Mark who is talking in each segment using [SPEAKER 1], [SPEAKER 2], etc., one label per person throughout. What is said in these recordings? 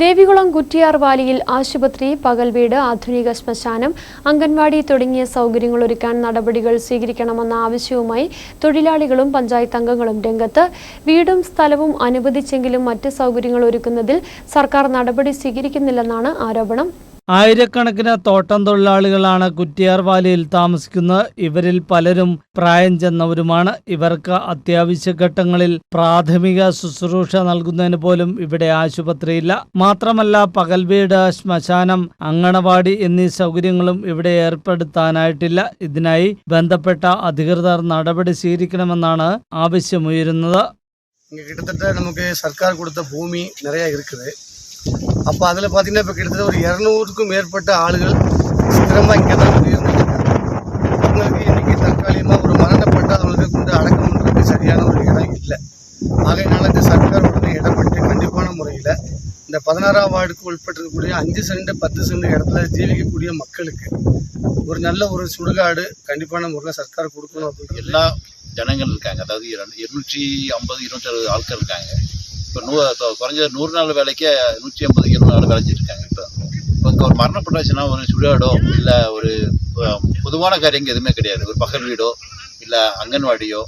[SPEAKER 1] ദേവികുളം കുറ്റിയാർ വാലിയിൽ ആശുപത്രി പകൽ വീട് ആധുനിക ശ്മശാനം അംഗൻവാടി തുടങ്ങിയ സൗകര്യങ്ങൾ ഒരുക്കാൻ നടപടികൾ സ്വീകരിക്കണമെന്ന ആവശ്യവുമായി തൊഴിലാളികളും പഞ്ചായത്ത് അംഗങ്ങളും രംഗത്ത്. വീടും സ്ഥലവും അനുവദിച്ചെങ്കിലും മറ്റ് സൗകര്യങ്ങൾ ഒരുക്കുന്നതിൽ സർക്കാർ നടപടി സ്വീകരിക്കുന്നില്ലെന്നാണ് ആരോപണം.
[SPEAKER 2] ആയിരക്കണക്കിന് തോട്ടം തൊഴിലാളികളാണ് കുറ്റിയാർ വാലിയിൽ താമസിക്കുന്നത് ഇവരിൽ പലരും പ്രായം ചെന്നവരുമാണ് ഇവർക്ക് അത്യാവശ്യ ഘട്ടങ്ങളിൽ പ്രാഥമിക ശുശ്രൂഷ നൽകുന്നതിന് പോലും ഇവിടെ ആശുപത്രിയില്ല മാത്രമല്ല പകൽ വീട് ശ്മശാനം അങ്കണവാടി എന്നീ സൗകര്യങ്ങളും ഇവിടെ ഏർപ്പെടുത്താനായിട്ടില്ല ഇതിനായി ബന്ധപ്പെട്ട അധികൃതർ നടപടി സ്വീകരിക്കണമെന്നാണ് ആവശ്യമുയരുന്നത്
[SPEAKER 3] இங்கே கிட்டத்தட்ட நமக்கு சர்க்கார் கொடுத்த பூமி நிறையா இருக்குது அப்போ அதில் பார்த்தீங்கன்னா இப்போ கிட்டத்தட்ட ஒரு இரநூறுக்கும் மேற்பட்ட ஆளுகள் ஸ்திரமாக இங்கே தான் வந்து அவங்களுக்கு இன்னைக்கு தற்காலிகமாக ஒரு மரணப்பட்டு அவங்களுக்கு கொண்டு அடக்கம் பண்ணுறதுக்கு சரியான ஒரு இடம் இல்லை. ஆகையினால இந்த சர்க்கார் உடனே இடப்பட்டு கண்டிப்பான முறையில் இந்த பதினாறாம் வார்டுக்கு உட்பட்டிருக்கக்கூடிய அஞ்சு சென்ட் பத்து சென்ட் இடத்துல ஜீவிக்கக்கூடிய மக்களுக்கு ஒரு நல்ல ஒரு சுடுகாடு கண்டிப்பான முறையில் சர்க்கார் கொடுக்கணும் அப்படின்னு
[SPEAKER 4] எல்லா ஜனங்கள் இருக்காங்க. அதாவது இரநூற்றி இருநூற்றி ஐம்பது இருநூற்றி அறுபது ஆட்கள் இருக்காங்க. இப்போ நூ தொ- குறைஞ்ச நூறு நாள் வேலைக்கே நூற்றி ஐம்பது இருநூறு நாள் வேலைச்சிட்டு இப்போ. இப்போ இங்கே ஒரு மரணப்பட்டாச்சுன்னா ஒரு சுடாடோ இல்லை ஒரு பொதுவான காரியங்கள் எதுவுமே கிடையாது. ஒரு பகல் வீடோ இல்லை அங்கன்வாடியோ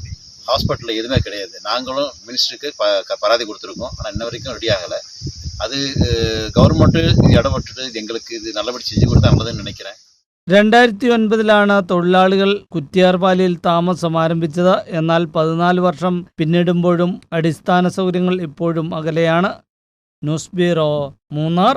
[SPEAKER 4] ஹாஸ்பிட்டலில் எதுவுமே கிடையாது. நாங்களும் மினிஸ்டருக்கு ப க- பராதி கொடுத்துருக்கோம். ஆனால் இன்ன வரைக்கும் ரெடி ஆகலை. அது கவர்மெண்ட்டு இடம் விட்டுட்டு எங்களுக்கு இது நல்லபடி செஞ்சு கொடுத்தா நல்லதுன்னு நினைக்கிறேன்.
[SPEAKER 2] രണ്ടായിരത്തി ഒൻപതിലാണ് തൊഴിലാളികൾ കുറ്റിയാർപാലിയിൽ താമസം ആരംഭിച്ചത് എന്നാൽ പതിനാല് വർഷം പിന്നിടുമ്പോഴും അടിസ്ഥാന സൗകര്യങ്ങൾ ഇപ്പോഴും അകലെയാണ്. News bureau Munnar.